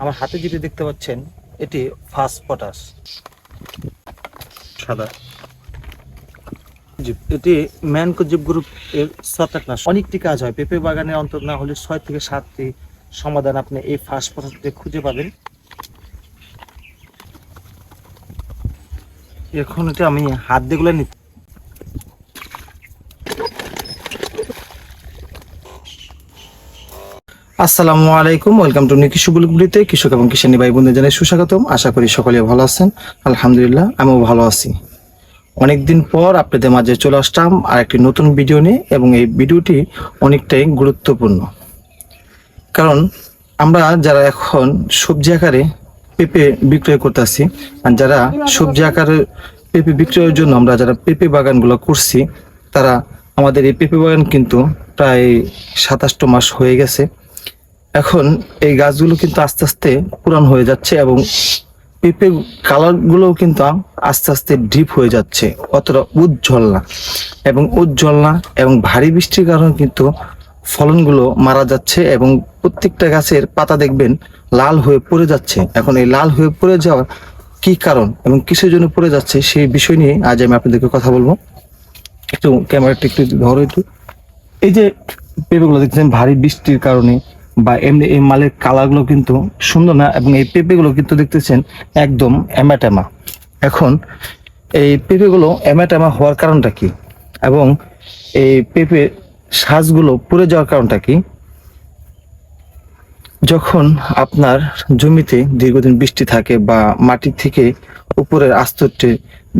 আমার হাতে যেটি দেখতে পাচ্ছেন এটি ফার্স্ট পটাশ। সাদা। জি এটি ম্যানকোজিব গ্রুপ এর ছত্রাকনাশক। অনেকটি কাজ হয়। পেঁপে বাগানের অন্তত না হলে ছয় থেকে সাতটি সমাধান আপনি এই ফার্স্ট পটাশ দিয়ে খুঁজে পাবেন। এখন এটা আমি হাত দিয়ে গুলো নিচ্ছি। আসসালামু আলাইকুম, ওয়েলকাম টু নিকি সুবুলগুলিতে কৃষক এবং কিষানী ভাই বোনদের জানাই সুস্বাগতম। আশা করি সকলে ভালো আছেন। আলহামদুলিল্লাহ, আমিও ভালো আছি। অনেকদিন পর আপনাদের মাঝে চলে আসলাম আর একটি নতুন ভিডিও নিয়ে এবং এই ভিডিওটি অনেকটাই গুরুত্বপূর্ণ। কারণ আমরা যারা এখন সবজি আকারে পেঁপে বিক্রয় করতেছি, আর যারা সবজি আকারে পেঁপে বিক্রয়ের জন্য আমরা যারা পেঁপে বাগানগুলো করছি, তারা আমাদের এই পেঁপে বাগান কিন্তু প্রায় সাতাশটো মাস হয়ে গেছে। এখন এই গাছগুলো কিন্তু আস্তে আস্তে পুরান হয়ে যাচ্ছে এবং পেঁপে কালার গুলোও কিন্তু আস্তে আস্তে ডিপ হয়ে যাচ্ছে, অতটা উজ্জ্বল না। এবং উজ্জ্বল না এবং ভারী বৃষ্টির কারণে কিন্তু ফলনগুলো মারা যাচ্ছে এবং প্রত্যেকটা গাছের পাতা দেখবেন লাল হয়ে পড়ে যাচ্ছে। এখন এই লাল হয়ে পড়ে যাওয়ার কি কারণ এবং কিসের জন্য পড়ে যাচ্ছে সেই বিষয় নিয়ে আজ আমি আপনাদেরকে কথা বলব। একটু ক্যামেরাটা একটু ধরো একটু। এই যে পেঁপেগুলো দেখছেন, ভারী বৃষ্টির কারণে বা এমনি এই মালের কালারগুলো কিন্তু সুন্দর না এবং এই পেঁপেগুলো কিন্তু দেখতেছেন একদম এমাটেমা। এখন এই পেঁপেগুলো এমাটেমা হওয়ার কারণটা কি? এবং এই পেঁপে শ্বাসগুলো পুড়ে যাওয়ার কারণটা কি? যখন আপনার জমিতে দীর্ঘদিন বৃষ্টি থাকে বা মাটি থেকে উপরের আস্তরটি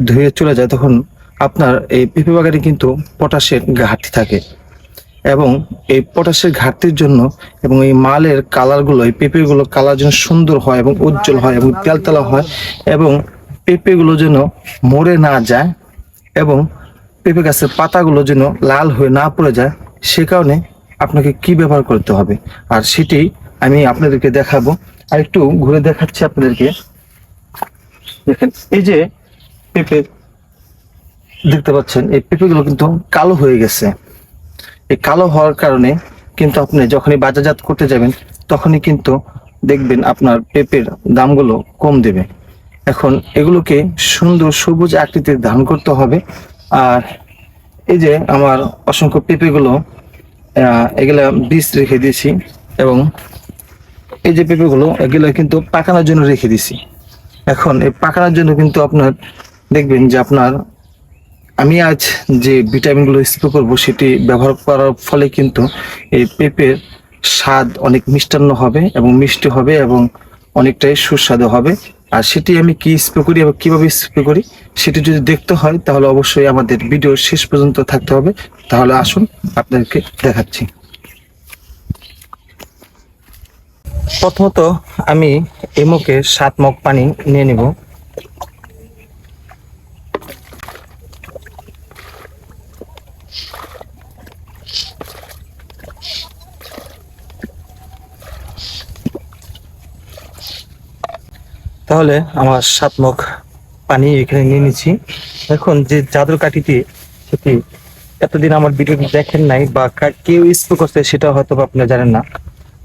ধুয়ে চলে যায়, তখন আপনার এই পেঁপে বাগানে কিন্তু পটাশের ঘাটতি থাকে। এবং এই পটাশের ঘাটতির জন্য এবং এই মালের কালারগুলো, এই পেঁপেগুলো কালার যেন সুন্দর হয় এবং উজ্জ্বল হয় এবং তেলতেলা হয় এবং পেঁপেগুলো যেন মরে না যায় এবং পেঁপে গাছের পাতাগুলো যেন লাল হয়ে না পড়ে যায়, সে কারণে আপনাকে কি ব্যবহার করতে হবে? আর সেটি আমি আপনাদেরকে দেখাবো। আর একটু ঘুরে দেখাচ্ছি আপনাদেরকে। দেখেন, এই যে পেঁপে, দেখতে পাচ্ছেন, এই পেঁপেগুলো কিন্তু কালো হয়ে গেছে। এই কালো হওয়ার কারণে কিন্তু আপনি যখনই বাজারজাত করতে যাবেন, তখনই কিন্তু দেখবেন আপনার পেঁপের দামগুলো কম দেবে। এখন এগুলোকে সুন্দর সবুজ আকৃতির ধারণ করতে হবে। আর এই যে আমার অসংখ্য পেঁপেগুলো এগুলা বীজ রেখে দিয়েছি এবং এই যে পেঁপেগুলো, এগুলো কিন্তু পাকানোর জন্য রেখে দিছি এখন এই পাকানোর জন্য কিন্তু আপনার দেখবেন যে আপনার আমি আজ যে ভিটামিনগুলো স্প্রে করব সেটি ব্যবহার করার ফলে কিন্তু এই পেঁপের স্বাদ অনেক মিষ্টান্ন হবে এবং মিষ্টি হবে এবং অনেকটাই সুস্বাদু হবে। আর সেটি আমি কি স্প্রে করি এবং কীভাবে স্প্রে করি সেটি যদি দেখতে হয় তাহলে অবশ্যই আমাদের ভিডিও শেষ পর্যন্ত থাকতে হবে। তাহলে আসুন আপনাদেরকে দেখাচ্ছি। প্রথমত আমি এই মুখে সাত মগ পানি নিয়ে নিব। তাহলে আমার সাত মুখ পানি এখানে নিয়ে নিচ্ছি। এখন যে জাদুর কাঠিটি, সেটি এতদিন আমার ভিডিওটি দেখেন নাই বা কেউ স্প্রে করছে সেটা হয়তো আপনারা জানেন না।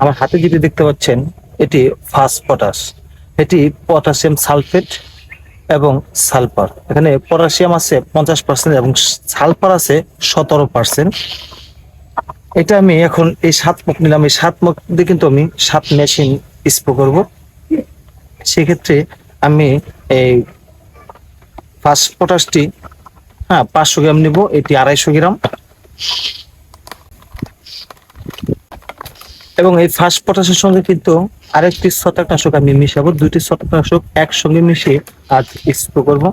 আমার হাতে যেটি দেখতে পাচ্ছেন, এটি ফার্স্ট পটাশ এটি পটাশিয়াম সালফেট এবং সালফার এখানে পটাশিয়াম আছে পঞ্চাশ পার্সেন্ট এবং সালফার আছে সতেরো পার্সেন্ট এটা আমি এখন এই সাত মুখ নিলাম। এই সাত মুখ দিয়ে কিন্তু আমি সাত মেশিন স্প্রে করব। সেক্ষেত্রে আমি এই ফার্স্ট পটাশটি হ্যাঁ পাঁচশো গ্রাম নিব, এটি আড়াইশো গ্রাম। এবং এই ফার্স্ট পটাশের সঙ্গে কিন্তু আরেকটি ছত্রাকনাশক আমি মিশাবো, দুইটি ছত্রাকনাশক একসঙ্গে মিশিয়ে আজ স্প্রে করব।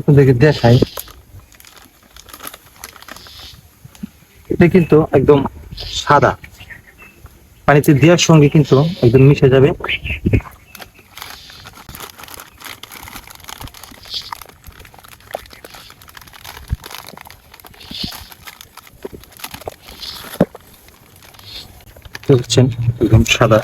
আপনাদেরকে দেখাই। এটা কিন্তু একদম সাদা। পানিতে দেওয়ার সঙ্গে কিন্তু একদম মিশে যাবে। দেখছেন একদম সাদা।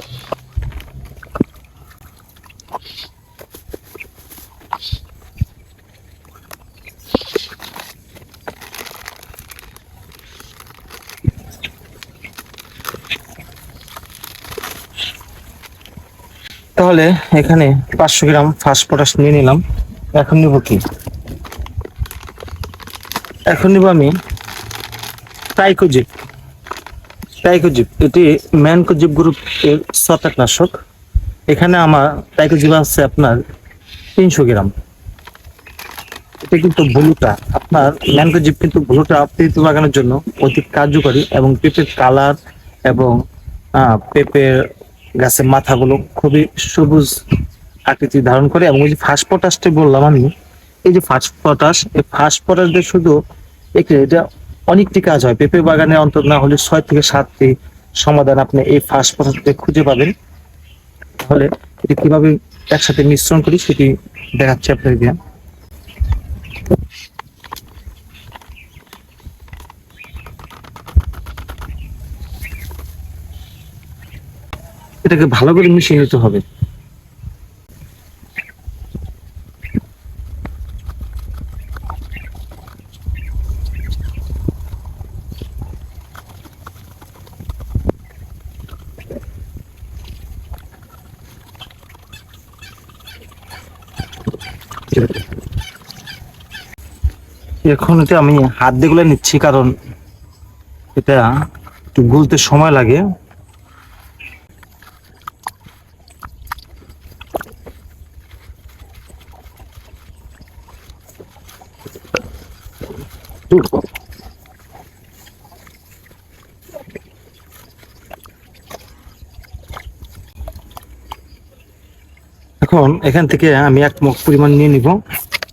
তাহলে এখানে পাঁচশো গ্রাম ফার্স্ট পটাশ নিয়ে নিলাম। এখন নিব কি? এখন নিব আমি টাইকোজিপ টাইকোজিপ এটি ম্যানকোজিপ গ্রুপের ছত্রাকনাশক। এখানে আমার টাইকোজিপ আছে আপনার তিনশো গ্রাম। এটা কিন্তু ভুলুটা, আপনার ম্যানকোজিপ কিন্তু ভুলুটা পেঁপে লাগানোর জন্য অতি কার্যকরী এবং পেঁপের কালার এবং পেঁপের গাছের মাথাগুলো খুবই সবুজ আকৃতি ধারণ করে এবং ওই যে ফার্স্ট পটাশটি বললাম আমি, এই যে ফার্স্ট পটাশ, এই ফার্স্ট পটাশ দিয়ে শুধু একে এটা অনেকটি কাজ হয়। পেঁপে বাগানে অন্তত না হলে ছয় থেকে সাতটি সমাধান আপনি এই ফার্স্ট পটাশ দিয়ে খুঁজে পাবেন। তাহলে এটি কীভাবে একসাথে মিশ্রণ করি সেটি দেখাচ্ছি আপনাদেরকে। এটাকে ভালো করে মিশিয়ে নিতে হবে। এখন এটা আমি হাত দিয়ে গুলে নিচ্ছি, কারণ এটা একটু গুলতে সময় লাগে। এখন এখান থেকে আমি এক মুখ পরিমাণ নিয়ে নিব।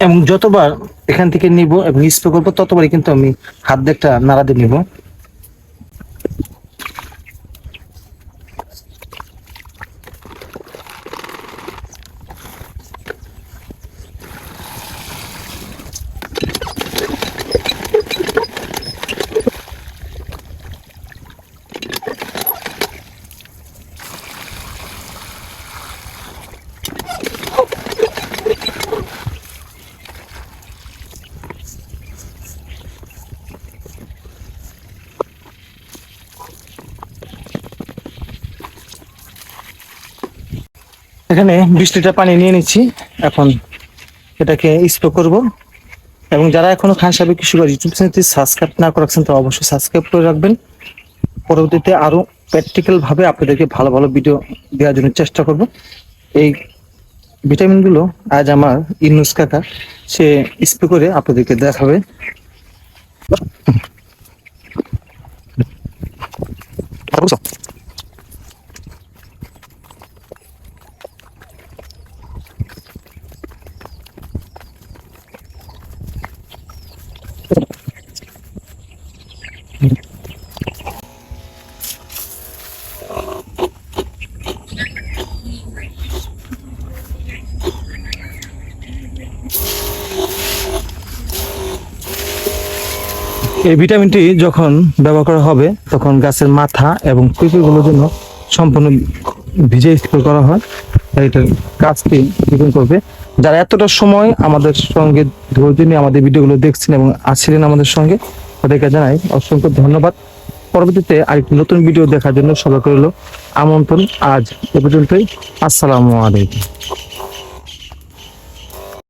এবং যতবার এখান থেকে নিব এবং স্প্রে করব, ততবারই কিন্তু আমি হাত দিয়ে একটা নাড়া দিয়ে নিব। এখানে বিশ লিটার পানি নিয়ে নিচ্ছি। এখন এটাকে স্প্রে করব। এবং যারা এখনও খান সাহেব কৃষি ইউটিউব চ্যানেলটি সাবস্ক্রাইব না করে রাখছেন, তারা অবশ্যই সাবস্ক্রাইব করে রাখবেন। পরবর্তীতে আরও প্র্যাকটিক্যাল ভাবে আপনাদেরকে ভালো ভালো ভিডিও দেওয়ার জন্য চেষ্টা করব। এই ভিটামিনগুলো আজ আমার ইনুস কাকা, সে স্প্রে করে আপনাদেরকে দেখাবে। এই ভিটামিনটি যখন ব্যবহার করা হবে, তখন গাছের মাথা এবং পিঁপড়েগুলোর জন্য সম্পূর্ণ ভিজে স্প্রে করা হয়। তাই এটা কাজটি দ্বিগুণ করবে। যারা এতটা সময় আমাদের সঙ্গে ধৈর্য নিয়ে আমাদের ভিডিওগুলো দেখছেন এবং আসছিলেন আমাদের সঙ্গে, তাদেরকে জানাই অসংখ্য ধন্যবাদ। পরবর্তীতে আরেকটি নতুন ভিডিও দেখার জন্য সবাইকে রইল আমন্ত্রণ। আজ এ পর্যন্তই। আসসালামু আলাইকুম।